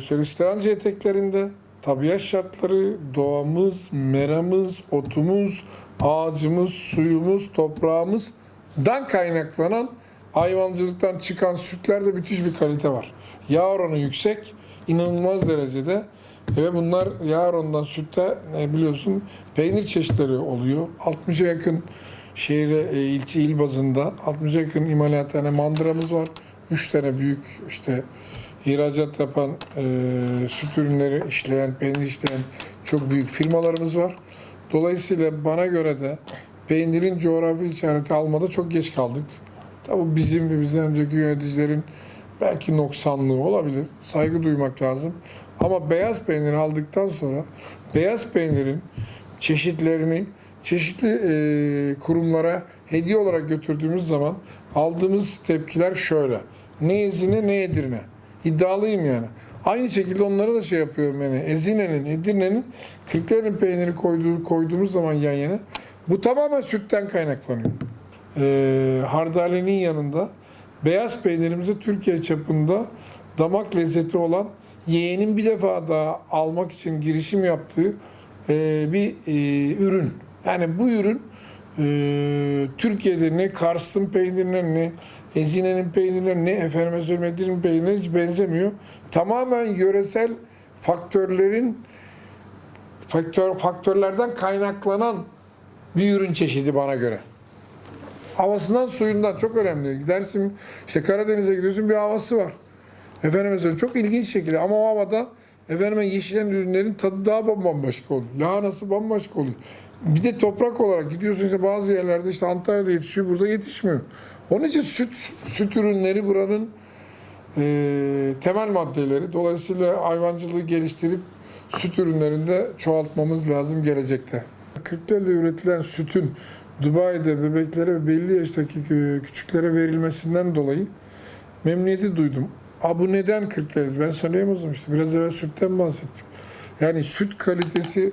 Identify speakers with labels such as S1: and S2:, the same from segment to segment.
S1: Söğüsterancı eteklerinde tabiat şartları, doğamız, meramız, otumuz, ağacımız, suyumuz, toprağımızdan kaynaklanan hayvancılıktan çıkan sütlerde müthiş bir kalite var. Yağ oranı yüksek, inanılmaz derecede ve bunlar yağ oranından sütte e, biliyorsun peynir çeşitleri oluyor. 60'a yakın şehre, e, ilçe, il bazında 60'a yakın imalathane mandıramız var. 3 tane büyük işte ihracat yapan, e, süt ürünleri işleyen, peynir işleyen çok büyük firmalarımız var. Dolayısıyla bana göre de peynirin coğrafi işareti almada çok geç kaldık. Tabii bizim ve bizden önceki yöneticilerin belki noksanlığı olabilir. Saygı duymak lazım. Ama beyaz peynir aldıktan sonra beyaz peynirin çeşitlerini çeşitli e, kurumlara hediye olarak götürdüğümüz zaman aldığımız tepkiler şöyle. Ne Ezine ne Edirne. İddialıyım yani. Aynı şekilde onlara da şey yapıyorum yani. Ezine'nin, Edirne'nin Kırklareli peyniri koyduğu, koyduğumuz zaman yan yana bu tamamen sütten kaynaklanıyor. Ee, hardalenin yanında beyaz peynirimizi Türkiye çapında damak lezzeti olan yeğenin bir defa daha almak için girişim yaptığı e, bir e, ürün. Yani bu ürün e, Türkiye'de ne Kars'ın peynirine ne Ezine'nin peynirine ne efendime söyleyeyim peynirine hiç benzemiyor. Tamamen yöresel faktörlerin faktör faktörlerden kaynaklanan bir ürün çeşidi bana göre. Havasından suyundan çok önemli. Gidersin işte Karadeniz'e gidiyorsun bir havası var. Efendime çok ilginç şekilde ama o havada efendime yeşilen ürünlerin tadı daha bambaşka oluyor. Lahanası bambaşka oluyor. Bir de toprak olarak gidiyorsun işte bazı yerlerde işte Antalya'da yetişiyor burada yetişmiyor. Onun için süt süt ürünleri buranın e, temel maddeleri. Dolayısıyla hayvancılığı geliştirip süt ürünlerinde çoğaltmamız lazım gelecekte. Kırklareli'de üretilen sütün Dubai'de bebeklere belli yaştaki kü- küçüklere verilmesinden dolayı memnuniyeti duydum. A bu neden Kırklareli? Ben söyleyemezdim işte. Biraz evvel sütten bahsettik. Yani süt kalitesi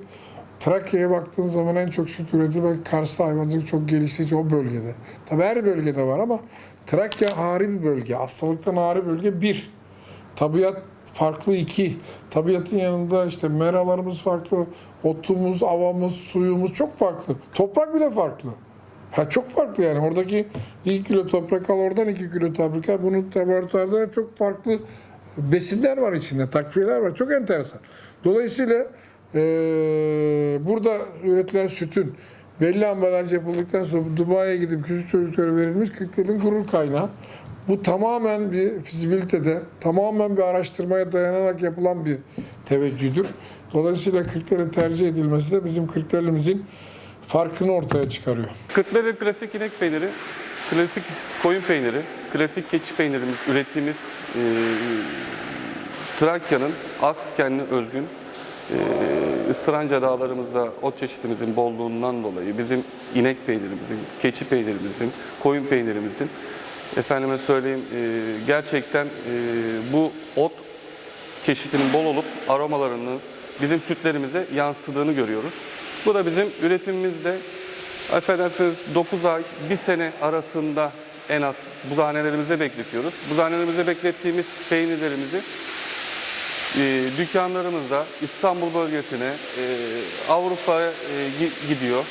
S1: Trakya'ya baktığın zaman en çok süt üretiyor. Belki Kars'ta hayvancılık çok geliştiği o bölgede. Tabii her bölgede var ama Trakya hari bir bölge. Hastalıktan hari bölge bir. Tabiat farklı iki. Tabiatın yanında işte meralarımız farklı. Otumuz, havamız, suyumuz çok farklı. Toprak bile farklı. Ha çok farklı yani. Oradaki 2 kilo toprak al oradan 2 kilo toprak al. Bunun laboratuvarda çok farklı besinler var içinde, takviyeler var. Çok enteresan. Dolayısıyla eee, burada üretilen sütün belli ambalaj yapıldıktan sonra Dubai'ye gidip küçük çocuklara verilmiş Kırklareli'nin gurur kaynağı. Bu tamamen bir fizibilitede, tamamen bir araştırmaya dayanarak yapılan bir teveccühdür. Dolayısıyla Kırklareli tercih edilmesi de bizim Kırklareli'mizin farkını ortaya çıkarıyor.
S2: Kırklareli klasik inek peyniri, klasik koyun peyniri, klasik keçi peynirimiz ürettiğimiz e, Trakya'nın az kendine özgün e, ıstıranca dağlarımızda ot çeşitimizin bolluğundan dolayı bizim inek peynirimizin, keçi peynirimizin, koyun peynirimizin efendime söyleyeyim e, gerçekten e, bu ot çeşitinin bol olup aromalarının bizim sütlerimize yansıdığını görüyoruz. Bu da bizim üretimimizde affedersiniz 9 ay, 1 sene arasında en az buzhanelerimizde bekletiyoruz. Buzhanelerimizde beklettiğimiz peynirlerimizi e, dükkanlarımızda İstanbul bölgesine, e, Avrupa'ya e, gi- gidiyor.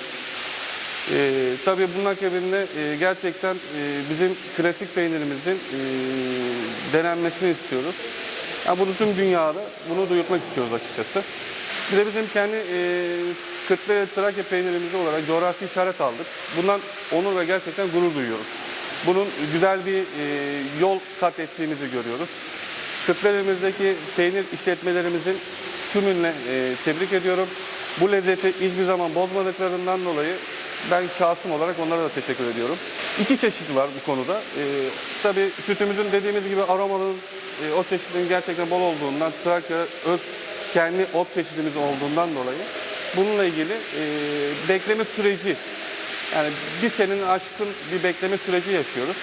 S2: E, tabii bunun akabinde e, gerçekten e, bizim klasik peynirimizin e, denenmesini istiyoruz. Yani bunu tüm dünyada bunu duyurtmak istiyoruz açıkçası. Bir de bizim kendi e, Kırklareli Trakya peynirimizi olarak coğrafi işaret aldık. Bundan onur ve gerçekten gurur duyuyoruz. Bunun güzel bir e, yol kat ettiğimizi görüyoruz. Kırklareli'mizdeki peynir işletmelerimizin tümünle e, tebrik ediyorum. Bu lezzeti hiçbir zaman bozmadıklarından dolayı ben şahsım olarak onlara da teşekkür ediyorum. İki çeşit var bu konuda. Ee, tabii sütümüzün dediğimiz gibi aromanın, e, ot çeşidinin gerçekten bol olduğundan, Trakya öz kendi ot çeşidimiz olduğundan dolayı bununla ilgili e, bekleme süreci, yani bir senenin aşkın bir bekleme süreci yaşıyoruz.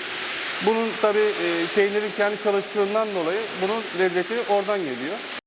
S2: Bunun tabii e, peynirin kendi çalıştığından dolayı bunun lezzeti oradan geliyor.